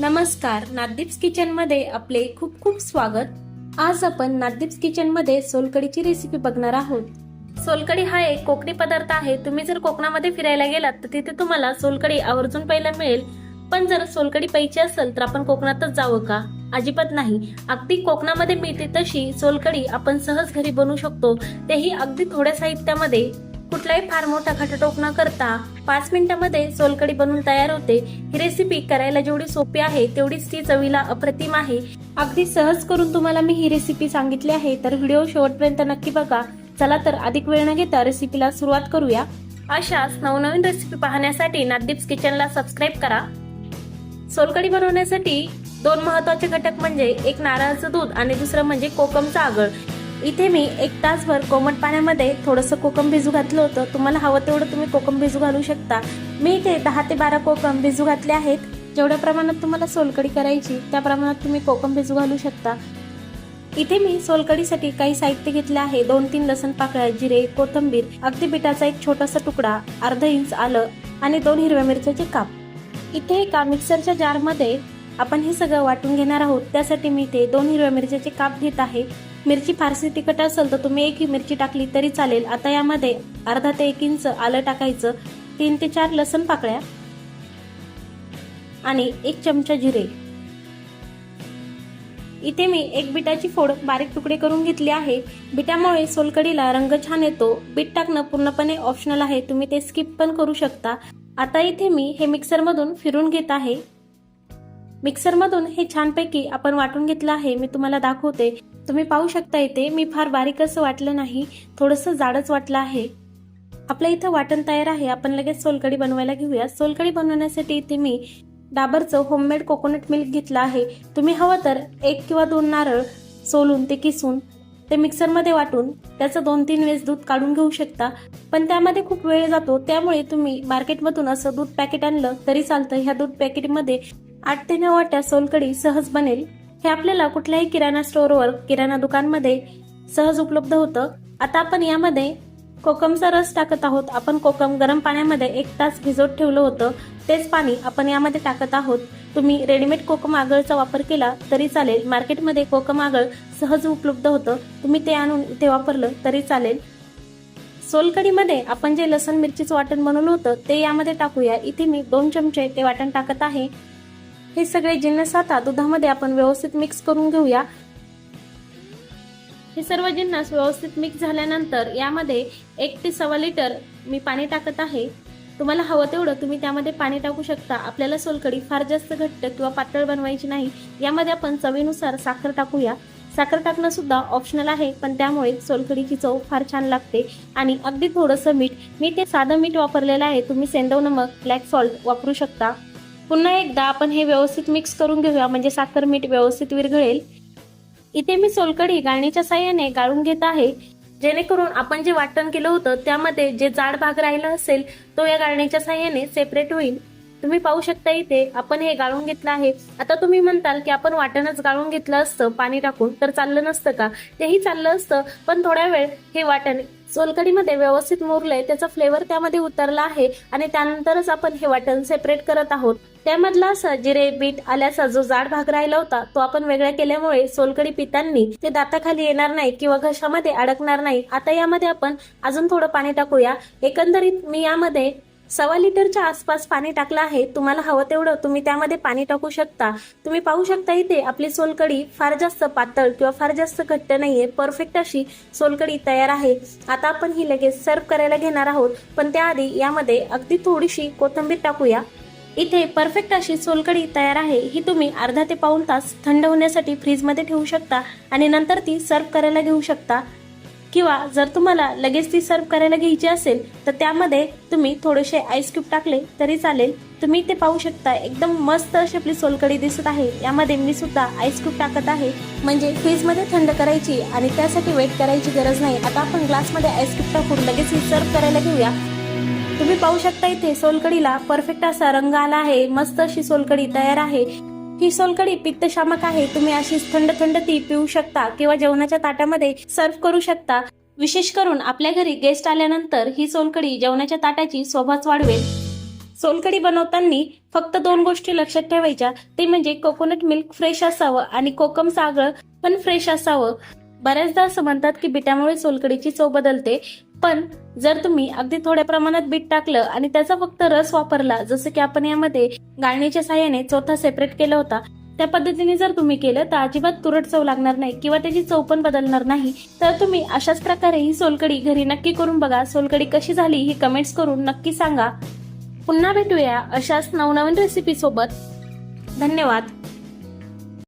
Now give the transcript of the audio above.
नमस्कार नादीप्स किचनमध्ये आपले खूप खूप स्वागत. आज आपण नादीप्स किचनमध्ये सोलकडीची रेसिपी बघणार आहोत. सोलकडी हा एक कोकणी पदार्थ आहे. तुम्ही जर कोकणामध्ये फिरायला गेलात तर तिथे तुम्हाला सोलकडी आवर्जून पाहायला मिळेल. पण जर सोलकडी पाहिजे असेल तर आपण कोकणातच जावं का? अजिबात नाही. अगदी कोकणामध्ये मिळते तशी सोलकडी आपण सहज घरी बनवू शकतो. तेही अगदी थोड्या साहित्यामध्ये. कुठलाही फार मोठा खटाटोप न करता पाच मिनिटांमध्ये सोलकडी बनवून तयार होते. ही रेसिपी करायला जेवढी सोपी आहे तेवढीच ती चवीला अप्रतिम आहे. अगदी सहज करून तुम्हाला मी ही रेसिपी सांगितली आहे तर व्हिडिओ शेवटपर्यंत नक्की बघा. चला तर अधिक वेळ न घेता रेसिपीला सुरुवात करूया. अशाच नवनवीन रेसिपी पाहण्यासाठी नादीप्स किचनला सबस्क्राईब करा. सोलकडी बनवण्यासाठी दोन महत्त्वाचे घटक म्हणजे एक नारळाचं दूध आणि दुसरं म्हणजे कोकमचं आगळ. इथे मी एक तासभर कोमट पाण्यामध्ये थोडंसं कोकम भिजू घातलं होतं. तुम्हाला हवं तेवढं तुम्ही कोकम भिजू घालू शकता. मी इथे दहा ते बारा कोकम भिजू घातले आहेत. जेवढ्या प्रमाणात तुम्हाला सोलकडी करायची त्या प्रमाणात तुम्ही कोकम भिजू घालू शकता. इथे मी सोलकडीसाठी काही साहित्य घेतले आहे. दोन तीन लसण पाकळ्या जिरे कोथंबीर अगदी बिटाचा एक छोटासा तुकडा अर्धा इंच आलं आणि दोन हिरव्या मिरच्याचे काप. इथे एका मिक्सरच्या जारमध्ये आपण हे सगळं वाटून घेणार आहोत. त्यासाठी मी इथे दोन हिरव्या मिरच्याचे काप घेत आहे. मिरची फारशी तिखट असेल तर तुम्ही एक मिरची टाकली तरी चालेल. आता यामध्ये अर्धा ते एक इंच आलं टाकायचं. तीन ते चार लसण पाकळ्या आणि एक चमचा जिरे. इथे मी एक बिटाची फोड बारीक तुकडे करून घेतली आहे. बिटामुळे सोलकडीला रंग छान येतो. बीट टाकणं पूर्णपणे ऑप्शनल आहे. तुम्ही ते स्किप पण करू शकता. आता इथे मी हे मिक्सरमधून फिरून घेत आहे. मिक्सरमधून हे छानपैकी आपण वाटून घेतलं आहे. मी तुम्हाला दाखवते. तुम्ही पाहू शकता इथे मी फार बारीक असं वाटलं नाही थोडंसं जाडच वाटलं आहे. आपल्या इथं वाटण तयार आहे आपण लगेच सोलकडी बनवायला घेऊया. सोलकडी बनवण्यासाठी इथे मी डाबरचं होममेड कोकोनट मिल्क घेतलं आहे. तुम्ही हवं तर एक किंवा दोन नारळ सोलून ते किसून ते मिक्सरमध्ये वाटून त्याचं दोन तीन वेळेस दूध काढून घेऊ शकता. पण त्यामध्ये खूप वेळ जातो त्यामुळे तुम्ही मार्केटमधून असं दूध पॅकेट आणलं तरी चालतं. ह्या दूध पॅकेटमध्ये आठ ते नऊ वाट्या सोलकडी सहज बनेल. हे आपल्याला कुठल्याही किराणा स्टोअरवर किराणा दुकानमध्ये सहज उपलब्ध होतं. आता आपण यामध्ये कोकमचा रस टाकत आहोत. आपण कोकम गरम पाण्यामध्ये एक तास भिजवत ठेवलं होतं. तेच पाणी आपण यामध्ये टाकत आहोत. तुम्ही रेडीमेड कोकम आगळचा वापर केला तरी चालेल. मार्केटमध्ये कोकम आगळ सहज उपलब्ध होतं. तुम्ही ते आणून इथे वापरलं तरी चालेल. सोलकडीमध्ये आपण जे लसण मिरचीचं वाटण बनवलं होतं ते यामध्ये टाकूया. इथे मी दोन चमचे ते वाटण टाकत आहे. हे सगळे जिन्नस आता दुधामध्ये आपण व्यवस्थित मिक्स करून घेऊया. हे सर्व जिन्नस व्यवस्थित मिक्स झाल्यानंतर यामध्ये एक ते सव्वा लिटर मी पाणी टाकत आहे. तुम्हाला हवं तेवढं तुम्ही त्यामध्ये पाणी टाकू शकता. आपल्याला सोलकडी फार जास्त घट्ट किंवा पातळ बनवायची नाही. यामध्ये आपण चवीनुसार साखर टाकूया. साखर टाकणं सुद्धा ऑप्शनल आहे पण त्यामुळे सोलकडीची चव फार छान लागते आणि अगदी थोडंसं मीठ. मी ते साधं मीठ वापरलेलं आहे. तुम्ही सेंदव नमक ब्लॅक सॉल्ट वापरू शकता. पुन्हा एकदा आपण हे व्यवस्थित मिक्स करून घेऊया. म्हणजे साखर मीठ व्यवस्थित विरघळेल. इथे मी सोलकढी गाळणीच्या साह्याने गाळून घेत आहे. जेणेकरून आपण जे वाटण केलं होतं त्यामध्ये जे जाड भाग राहिला असेल तो या गाळणीच्या साह्याने सेपरेट होईल. तुम्ही पाहू शकता इथे आपण हे गाळून घेतलं आहे. आता तुम्ही म्हणताल की आपण वाटणच गाळून घेतलं असतं पाणी टाकून. तर चाललं नसतं का? तेही चाललं असतं पण थोड्या वेळ हे वाटण सोलकडीमध्ये व्यवस्थित मुरलंय. त्याचा फ्लेवर त्यामध्ये उतरला आहे आणि त्यानंतरच आपण हे वाटण सेपरेट करत आहोत. त्यामधला सजिरे जिरे बीट आल्याचा जो जाड भाग राहिला होता तो आपण वेगळा केल्यामुळे सोलकडी पितांनी ते दाताखाली येणार नाही किंवा घशामध्ये अडकणार नाही. आता यामध्ये आपण अजून थोडं पाणी टाकूया. एकंदरीत मी यामध्ये सव्वा लिटरच्या आसपास पाणी टाकलं आहे. तुम्हाला हवं तेवढं तुम्ही त्यामध्ये पाणी टाकू शकता. तुम्ही पाहू शकता इथे आपली सोलकडी फार जास्त पातळ किंवा फार जास्त घट्ट नाहीये. परफेक्ट अशी सोलकडी तयार आहे. आता आपण ही लगेच सर्व करायला घेणार आहोत. पण त्याआधी यामध्ये अगदी थोडीशी कोथिंबीर टाकूया. इथे परफेक्ट अशी सोलकढी तयार आहे. ही तुम्ही अर्धा ते पाऊण तास थंड होण्यासाठी फ्रीजमध्ये ठेवू शकता आणि नंतर ती सर्व करायला घेऊ शकता. किंवा जर तुम्हाला लगेच ती सर्व करायला घ्यायची असेल तर त्यामध्ये तुम्ही थोडेसे आईस क्यूब टाकले तरी चालेल. तुम्ही ते पाहू शकता एकदम मस्त अशी आपली सोलकडी दिसत आहे. यामध्ये मी सुद्धा आईस क्यूब टाकत आहे. म्हणजे फ्रीजमध्ये थंड करायची आणि त्यासाठी वेट करायची गरज नाही. आता आपण ग्लासमध्ये आईस क्यूब टाकून लगेच ही सर्व करायला घेऊया. तुम्ही पाहू शकता इथे सोलकडीला परफेक्ट असा रंग आला आहे. मस्त अशी सोलकडी तयार आहे. ही सोलकडी पित्तशामक आहे. तुम्ही अशीच थंड थंड ती पिऊ शकता किंवा जेवणाच्या ताटामध्ये सर्व करू शकता. विशेष करून आपल्या घरी गेस्ट आल्यानंतर ही सोलकडी जेवणाच्या ताटाची शोभाच वाढवेल. सोलकडी बनवताना फक्त दोन गोष्टी लक्षात ठेवायच्या. ते म्हणजे कोकोनट मिल्क फ्रेश असावं आणि कोकम सागळ पण फ्रेश असावं. बऱ्याचदा असं म्हणतात की बिटामुळे सोलकडीची चव बदलते पण जर तुम्ही अगदी थोड्या प्रमाणात बीट टाकलं आणि त्याचा फक्त रस वापरला जसं की आपण यामध्ये गाळणीच्या साह्याने चौथा सेपरेट केला होता त्या पद्धतीने जर तुम्ही केलं तर अजिबात तुरट चव लागणार नाही किंवा त्याची चव पण बदलणार नाही. तर तुम्ही अशाच प्रकारे ही सोलकडी घरी नक्की करून बघा. सोलकडी कशी झाली ही कमेंट्स करून नक्की सांगा. पुन्हा भेटूया अशाच नवनवीन रेसिपी सोबत. धन्यवाद.